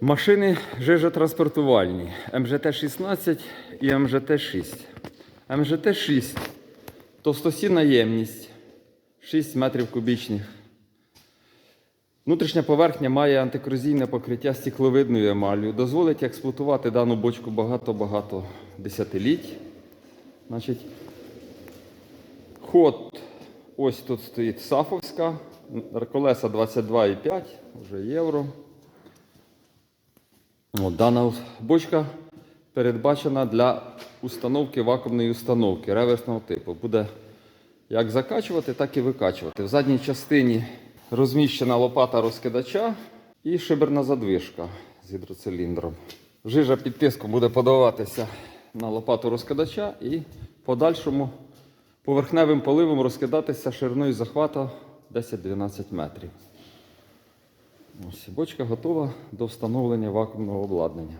Машини жижотранспортувальні МЖТ-16 і МЖТ-6. МЖТ-6 товстосінна ємність 6 метрів кубічних. Внутрішня поверхня має антикорозійне покриття стекловидною емаллю. Дозволить експлуатувати дану бочку багато-багато десятиліть. Значить, ход ось тут стоїть Сафовська, колеса 22,5, вже євро. От, дана бочка передбачена для установки вакуумної установки реверсного типу. Буде як закачувати, так і викачувати. В задній частині розміщена лопата розкидача і шиберна задвижка з гідроциліндром. Жижа під тиском буде подаватися на лопату розкидача і подальшому поверхневим поливом розкидатися шириною захвату 10-12 метрів. Ось бочка готова до встановлення вакуумного обладнання.